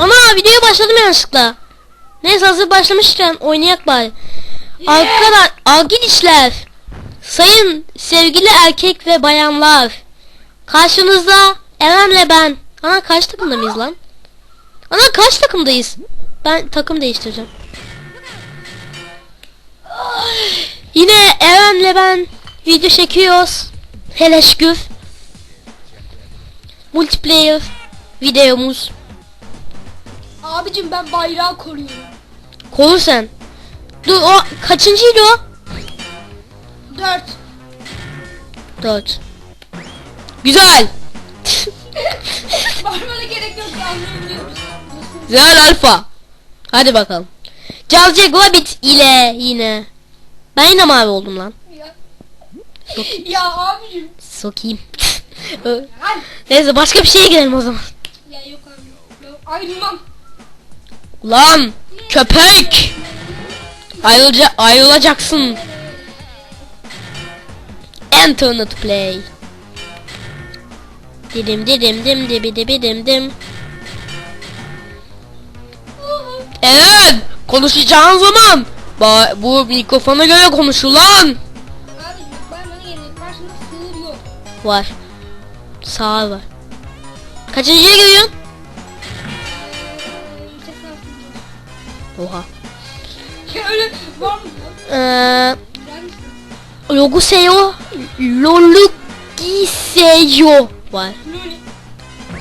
Ana videoya başladım yanlışlıkla. Neyse hazır başlamışken oynayak bari. Arkadaşlar arkadaşlar. Sayın sevgili erkek ve bayanlar. Karşınızda Erem'le ben. Ana kaç takımda mıyız lan? Ana kaç takımdayız? Ben takım değiştireceğim. Yine Eren'le ben video çekiyoruz. Hele şükür. Multiplayer videomuz. Abicim ben bayrağı koruyorum. Koru sen. Dur o kaçıncıydı o? Dört. Dört. Güzel. Bağırmana gerek yok anlayabiliyoruz. Güzel alfa. Hadi bakalım. Gelecek Rabbit ile yine. Ben yine mavi oldum lan. Ya. ya abicim. Sokayım. Neyse başka bir şeye girelim o zaman. Ya yok abi. Ayrılmam. Ulan köpek. Ayrılca ayrılacaksın. Enter not play. Didim didim dim dibi dibi dim dim. Evet konuşacağın zaman ba- bu mikrofona göre konuş ulan. Abicim bağırmana gerek yok. Karşında sığır yok. Var. Sağ var. Kaçıncıya giriyorsun? Oha. Öyle var mı? Ee? Loguseo Lolugiseyo var. Nuri.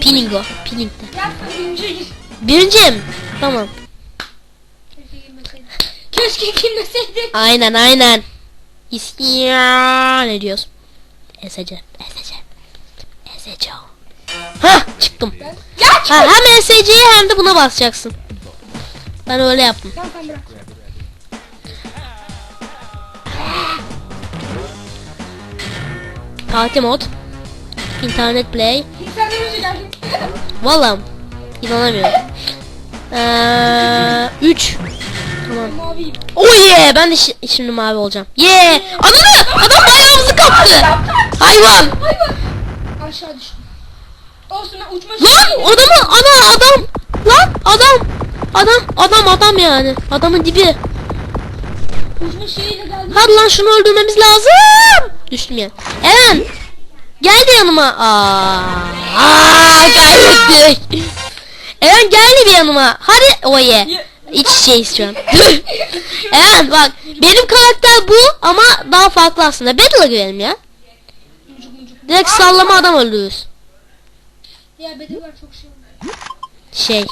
Piningo. Pining'de. Gel sen birinci gir. Birincim. Tamam. Keşke girmeseydin. Aynen aynen. İsyan ediyoruz. Esece. Ha çıktım. Ya. Ha, hem SC'ye hem de buna basacaksın. Ben öyle yaptım. Tamam bırak. Parti mod. İnternet play. Valla inanamıyorum. Ee, 3 Tamam. Oh yeah! Ben de şi- şimdi mavi olacağım. Yeah! Adamı! Adam ayağımızı kaptı! Hayvan! Hayvan. Aşağı düştüm. Olsun ben uçma Lan adamı ana adam! Lan adam! Adam adam yani. Adamın dibi. Hadi lan şunu öldürmemiz lazım. Düştüm ya. Eren! Gel de yanıma. Aa, aa kaybettik. Eren gel de bir yanıma. Hadi o ye. İç içeyiz şu an. Eren bak benim karakter bu ama daha farklı aslında. Battle'a girelim ya. Direkt sallama adam öldürürüz. Ya var çok şey. Şey.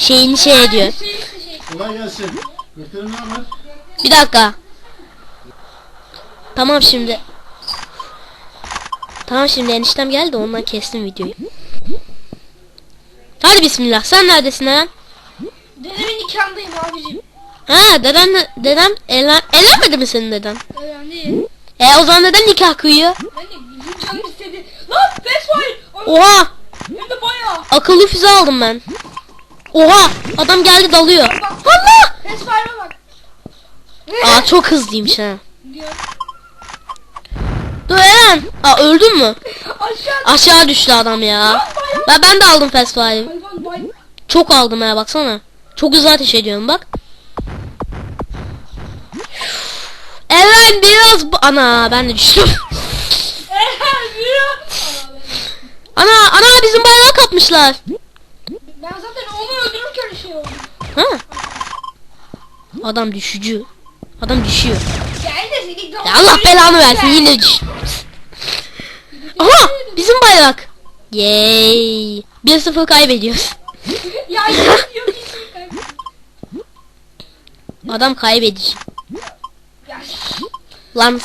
Şeyini şey ediyor. Şey işte şey. Kolay gelsin. Götürün ne var? Bir dakika. Tamam şimdi. Tamam şimdi eniştem geldi ondan kestim videoyu. Hadi bismillah. Sen neredesin Eren? Dedemin nikahındayım abicim. Ha deden dedem elen, elenmedi mi senin deden? Öyle değil. E o zaman neden nikah kıyıyor? Ben de bizim canım istedi. Lan Fastfire. Oha Hem de bayağı. akıllı füze aldım ben. Oha adam geldi dalıyor. Allah! Bak. Aa çok hızlıymış ha. Dur Eren. Aa öldün mü? Aşağı. Aşağı düştü adam ya. Ben, ben de aldım fast bay. Çok aldım ya baksana. Çok hızlı ateş ediyorum bak. Eren biraz ana ben de düştüm. Ana ana bizim bayrağı kapmışlar. Ben zaten onu öldürürken şey oldu. Ha? Adam düşücü. Adam düşüyor. Gel de seni Ya Allah belanı versin yine düş. Aha bizim bayrak. Yay. 1-0 kaybediyoruz. Ya yok yok Adam kaybedici. Lan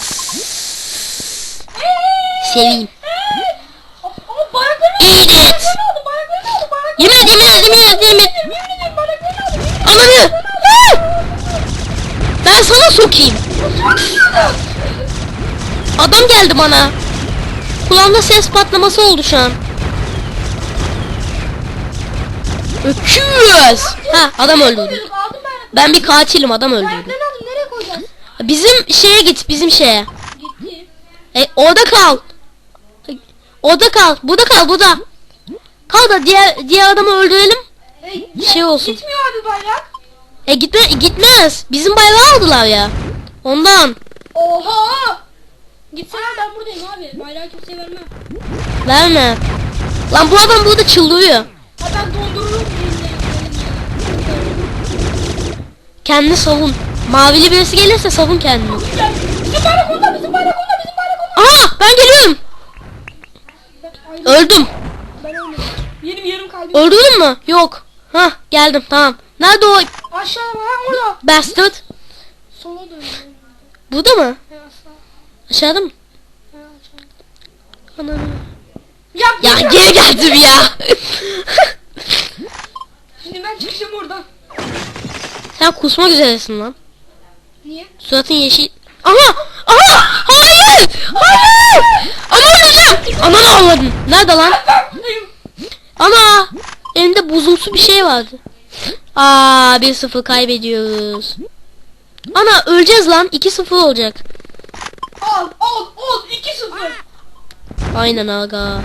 seveyim. İyi aldı. Yemin et yemin et yemin et yemin et. Ananı. Ben sana sokayım. Adam geldi bana. Kulağımda ses patlaması oldu şu an. Öküz. Ha adam öldürdü. Ben bir katilim adam öldürdü. Bizim şeye git bizim şeye. E, orada kal. Orada kal. Burada kal burada. Kal da diğer diğer adamı öldürelim. Hey, Şey olsun. Gitmiyor abi bayrak. E gitme gitmez. Bizim bayrağı aldılar ya. Ondan. Oha! Gitsene ben buradayım abi. Bayrağı kimseye vermem. Verme. Lan bu adam burada çıldırıyor. Ha ben dondururum. Kendini savun. Mavili birisi gelirse savun kendini. Bizim bayrak onda, bizim bayrak onda, bizim bayrak onda. Aha ben geliyorum. Öldüm. Kalbim. Öldürdün mü? Yok. Hah geldim tamam. Nerede o Aşağıda ha orada. bastard? Sola dön. Burada mı? Asla. Aşağıda mı? Aşağı. Ananı. Ya, Ya geri geldim ya. Şimdi ben çıkacağım oradan. Sen kusmak üzeresin lan. Niye? Suratın yeşil. Aha! Aha! Hayır! Hayır! Aman öleceğim! Ananı avladın. Nerede lan? Ana! Elimde buzumsu bir şey vardı. Aa 1-0 kaybediyoruz. Ana öleceğiz lan. 2-0 olacak. Al al al 2-0. Aynen aga.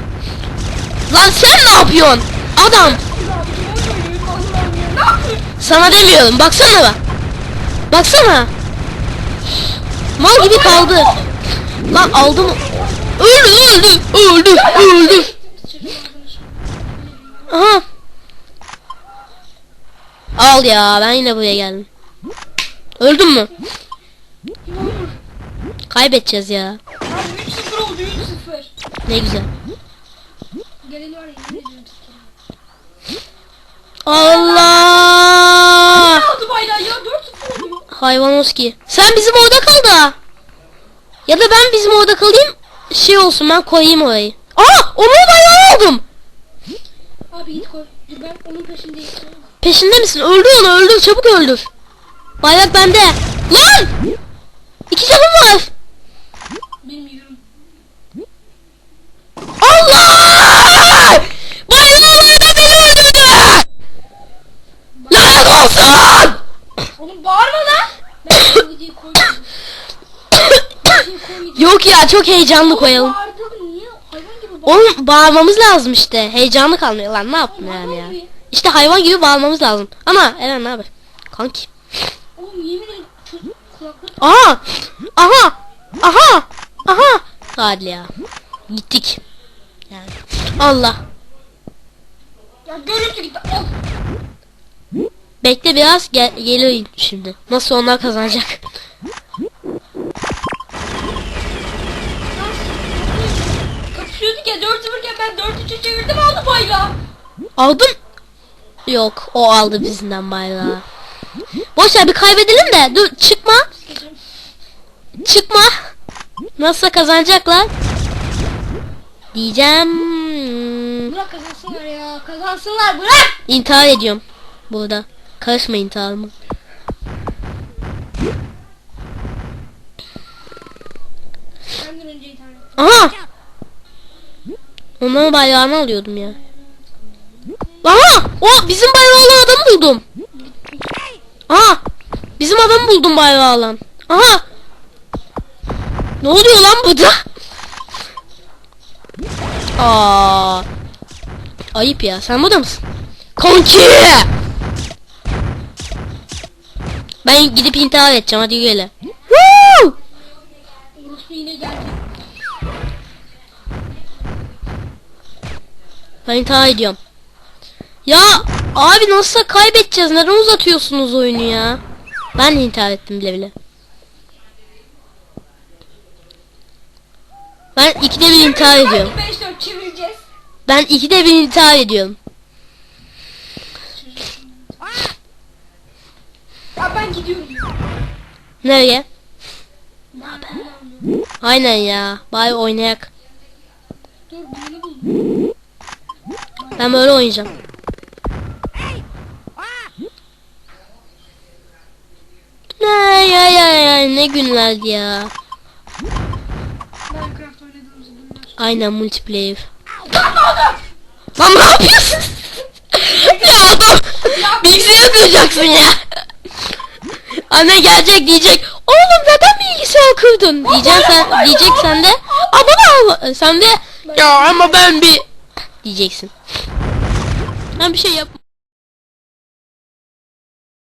Lan sen ne yapıyorsun? Adam. Sana demiyorum. Baksana bak. Baksana. Mal gibi kaldı. Lan aldım. Öldü öldü öldü öldü. Aha. Al ya ben yine buraya geldim. Öldün mü? Kaybedeceğiz ya. Abi 3-0 oldu 3-0. Ne güzel. Ya. Allah. Ne oldu bayrağı ya 4-0 oluyor. Hayvanoski. Sen bizim orada kal da. Ya da ben bizim orada kalayım. Şey olsun ben koyayım orayı. Aa onun bayrağı aldım. Abi git koy. Dur ben onun peşindeyim. Peşinde misin? Öldür onu öldür çabuk öldür. Bayrak bende. Lan! İki canım var. Allah! Bayrağı orada beni öldürdü. Lanet olsun! Oğlum bağırma lan. Ben bu videoyu koymayacağım. Videoyu koymayacağım. Yok ya çok heyecanlı koyalım. Bağırdın niye? Hayvan gibi bağırdın. Oğlum bağırmamız lazım işte. Heyecanlı kalmıyor lan ne yaptın yani ya. İşte hayvan gibi bağırmamız lazım. Ama Eren haber? Kanki. Oğlum yemin ederim. Aha! Aha! Aha! Aha! Hadi ya. Gittik. Yani. Allah. Ya görüntü gitti. Bekle biraz gel geliyor şimdi. Nasıl onlar kazanacak? Ya 4-0 iken ben 4-3'e çevirdim aldı bayrağı. Aldın? Yok o aldı bizden bayrağı. Boş ver bir kaybedelim de. Dur çıkma. Çıkma. Nasıl kazanacaklar? Diyeceğim. Bırak kazansınlar ya. Kazansınlar bırak. İntihar ediyorum. Burada. Karışma intiharıma. Aha! Onların bayrağını alıyordum ya. Aha! O bizim bayrağı alan adamı buldum. Aha! Bizim adamı buldum bayrağı alan. Aha! Ne oluyor lan burada? Aa! Ayıp ya. Sen burada mısın? Konki! Ben gidip intihar edeceğim. Hadi gele. Woo! Ben intihar ediyorum. Ya abi nasıl kaybedeceğiz? Neden uzatıyorsunuz oyunu ya? Ben intihar ettim bile bile. Ben ikide bir intihar ediyorum. 5-4 çevireceğiz. Ben ikide bir intihar ediyorum. Ya ben gidiyorum. Nereye? Ben kullanmıyorum. Aynen ya. Bari oynayak. Dur birini buldum. Ben böyle oynayacağım. Ne ya ya ya ne günlerdi ya. Minecraft oynadığımız günler. Aynen multiplayer. Lan ne oldu? Lan ne yapıyorsun? ya adam bilgisayar kıracaksın ya. Anne gelecek diyecek. Oğlum neden bilgisayar kırdın? Diyeceksin sen, diyecek sen de. Ol. Sen de ya ama ben bir diyeceksin. Ben bir şey yap.